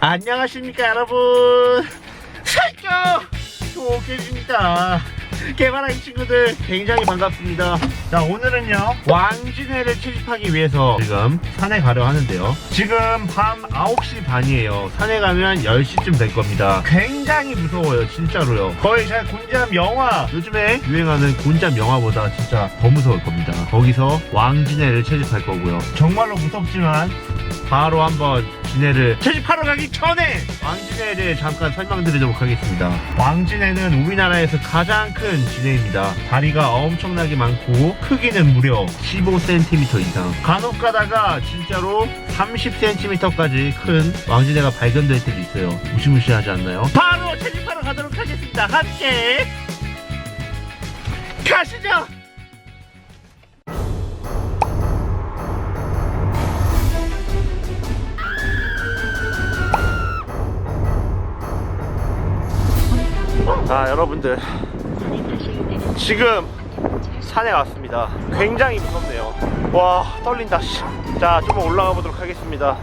안녕하십니까 여러분. 살짝 좋겠습니다. 개발한 친구들 굉장히 반갑습니다. 자 오늘은요 왕진해를 채집하기 위해서 지금 산에 가려 하는데요. 지금 밤 9시 반이에요. 산에 가면 10시쯤 될 겁니다. 굉장히 무서워요 진짜로요. 거의 제가 곤잠 영화 요즘에 유행하는 곤잠 영화보다 진짜 더 무서울 겁니다. 거기서 왕진해를 채집할 거고요. 정말로 무섭지만 바로 한번 진해를 채집하러 가기 전에 왕진해를 잠깐 설명드리도록 하겠습니다. 왕진해는 우리나라에서 가장 큰 진해입니다. 다리가 엄청나게 많고 크기는 무려 15cm 이상. 간혹 가다가 진짜로 30cm까지 큰 왕진해가 발견될 때도 있어요. 무시무시하지 않나요? 바로 채집하러 가도록 하겠습니다. 함께 가시죠. 아 여러분들. 지금 산에 왔습니다. 굉장히 무섭네요. 와 떨린다. 씨. 자좀 올라가 보도록 하겠습니다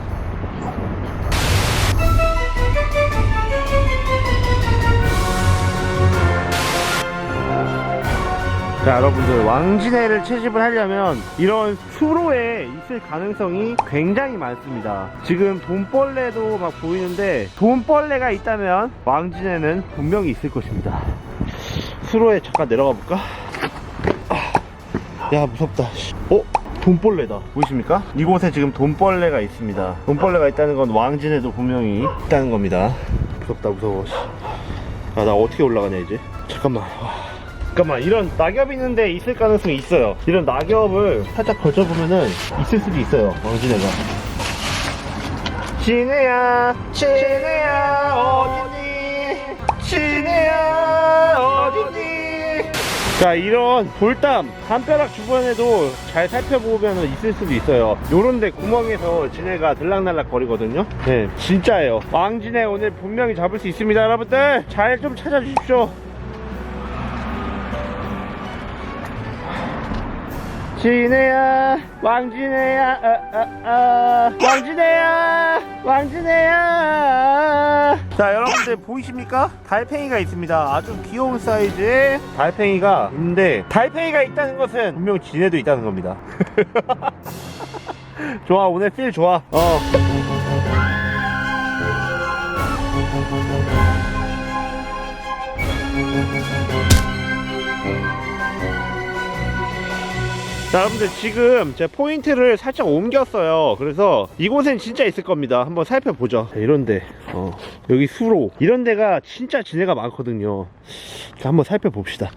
자 여러분들 왕진해를 채집을 하려면 이런 수로에 있을 가능성이 굉장히 많습니다 지금 돈벌레도 막 보이는데 돈벌레가 있다면 왕진해는 분명히 있을 것입니다 수로에 잠깐 내려가 볼까? 아, 야 무섭다 씨. 어? 돈벌레다 보이십니까? 이곳에 지금 돈벌레가 있습니다 돈벌레가 있다는 건 왕진에도 분명히 있다는 겁니다 무섭다 무서워 아 나 어떻게 올라가냐 이제 잠깐만 와. 잠깐만 이런 낙엽 있는데 있을 가능성이 있어요. 이런 낙엽을 살짝 걸쳐보면은 있을 수도 있어요 왕진해가. 진해야 진해야 어디니? 진해야 어디니? 자 이런 돌담 담벼락 주변에도 잘 살펴보면 있을 수도 있어요. 요런데 구멍에서 진해가 들락날락 거리거든요? 네 진짜예요. 왕진해 오늘 분명히 잡을 수 있습니다 여러분들. 잘 좀 찾아주십시오 진해야 왕진해야 아, 아, 아. 왕진해야 왕진해야. 자 여러분들 보이십니까? 달팽이가 있습니다. 아주 귀여운 사이즈의 달팽이가 있는데 달팽이가 있다는 것은 분명 진해도 있다는 겁니다. 좋아 오늘 필 좋아. 어 자 여러분들 지금 제 포인트를 살짝 옮겼어요. 그래서 이곳엔 진짜 있을 겁니다. 한번 살펴보죠. 자, 이런데 어, 여기 수로. 이런 데가 진짜 진해가 많거든요. 자 한번 살펴봅시다.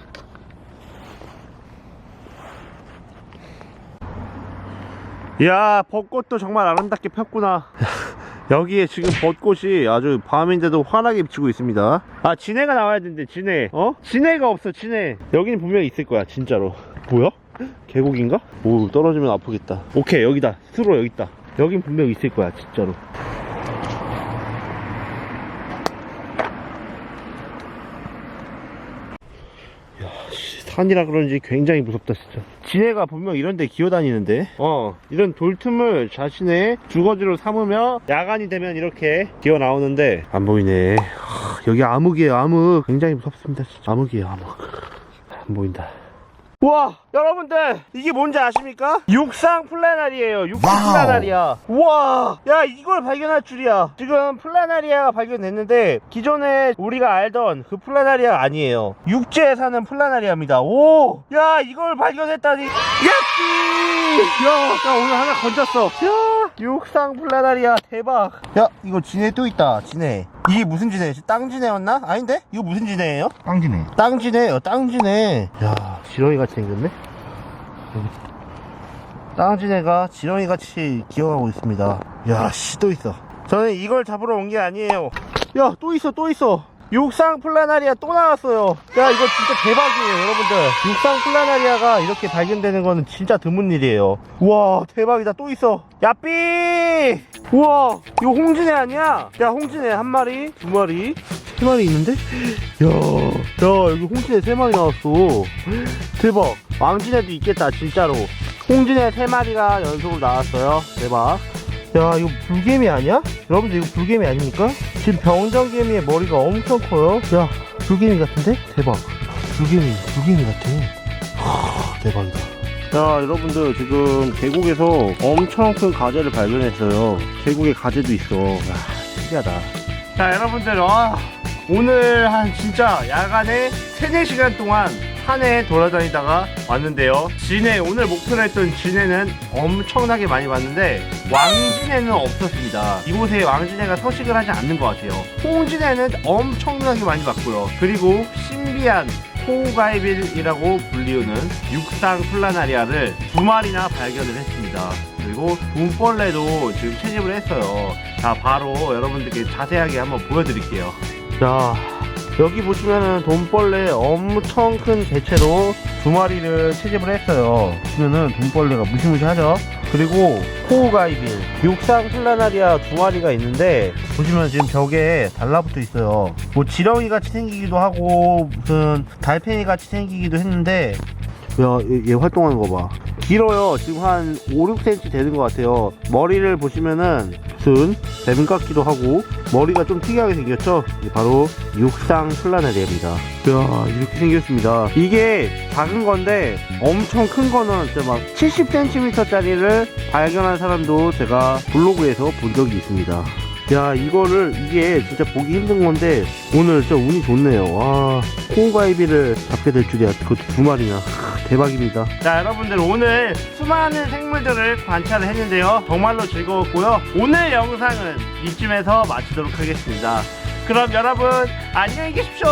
이야 벚꽃도 정말 아름답게 폈구나. 여기에 지금 벚꽃이 아주 밤인데도 환하게 비치고 있습니다. 아 진해가 나와야 되는데 진해 어? 진해가 없어 진해 여기는 분명히 있을 거야 진짜로. 뭐야? 계곡인가? 오 떨어지면 아프겠다. 오케이 여기다. 수로 여기 있다. 여긴 분명 있을 거야 진짜로. 산이라 그런지 굉장히 무섭다 진짜. 지네가 분명 이런 데 기어다니는데. 어 이런 돌틈을 자신의 주거지로 삼으며 야간이 되면 이렇게 기어 나오는데. 안 보이네. 하, 여기 암흑이에요 암흑. 굉장히 무섭습니다 진짜. 암흑이에요 암흑. 안 보인다 와 여러분들 이게 뭔지 아십니까? 육상 플라나리에요. 육상. 플라나리아. 우와 야 이걸 발견할 줄이야. 지금 플라나리아가 발견됐는데 기존에 우리가 알던 그 플라나리아 아니에요. 육지에 사는 플라나리아입니다. 오 야 이걸 발견했다니. 야끼 야나 오늘 하나 건졌어. 야 육상 플라나리아 대박. 야 이거 진해 또 있다. 진해 이게 무슨 진해 땅진해였나? 아닌데? 이거 무슨 진해예요? 빵지네. 땅지네요 땅지네 야 지렁이 같이 생겼네 여기. 땅지네가 지렁이 같이 기어가고 있습니다 야 씨 또 있어 저는 이걸 잡으러 온 게 아니에요 야 또 있어 또 있어 육상 플라나리아 또 나왔어요. 야 이거 진짜 대박이에요 여러분들. 육상 플라나리아가 이렇게 발견되는 거는 진짜 드문 일이에요. 우와 대박이다. 또 있어. 야삐! 우와 이거 홍진해 아니야? 야 홍진해 한 마리 두 마리 세 마리 있는데? 야, 야 여기 홍진해 세 마리 나왔어. 대박. 왕진해도 있겠다 진짜로. 홍진해 세 마리가 연속으로 나왔어요. 대박 야 이거 불개미 아니야? 여러분들 이거 불개미 아닙니까? 지금 병정개미의 머리가 엄청 커요. 야 불개미 같은데? 대박. 불개미 불개미 같아. 하, 대박이다. 자 여러분들 지금 계곡에서 엄청 큰 가재를 발견했어요. 계곡에 가재도 있어. 야 신기하다. 자 여러분들 아, 오늘 한 진짜 야간에 3, 4시간 동안 산에 돌아다니다가 왔는데요. 진해 오늘 목표로 했던 진해는 엄청나게 많이 봤는데 왕진해는 없었습니다. 이곳에 왕진해가 서식을 하지 않는 것 같아요. 홍진해는 엄청나게 많이 봤고요. 그리고 신비한 호우가이빌이라고 불리우는 육상 플라나리아를 두 마리나 발견을 했습니다. 그리고 돈벌레도 지금 채집을 했어요. 자 바로 여러분들께 자세하게 한번 보여드릴게요. 자 여기 보시면은 돈벌레 엄청 큰 개체로 두 마리를 채집을 했어요 보면은 돈벌레가 무시무시하죠 그리고 호우가이빌 육상 플라나리아 두 마리가 있는데 보시면 지금 벽에 달라붙어 있어요 뭐 지렁이 같이 생기기도 하고 무슨 달팽이 같이 생기기도 했는데 야, 얘, 얘 활동하는 거 봐. 길어요. 지금 한 5, 6cm 되는 것 같아요. 머리를 보시면은 무슨 배분 같기도 하고 머리가 좀 특이하게 생겼죠? 바로 육상 플라네리아입니다. 이야, 이렇게 생겼습니다. 이게 작은 건데 엄청 큰 거는 진짜 막 70cm짜리를 발견한 사람도 제가 블로그에서 본 적이 있습니다. 야 이거를 이게 진짜 보기 힘든 건데 오늘 진짜 운이 좋네요. 와 코우가이비를 잡게 될 줄이야. 그것도 두 마리나. 크, 대박입니다. 자 여러분들 오늘 수많은 생물들을 관찰을 했는데요. 정말로 즐거웠고요. 오늘 영상은 이쯤에서 마치도록 하겠습니다. 그럼 여러분 안녕히 계십시오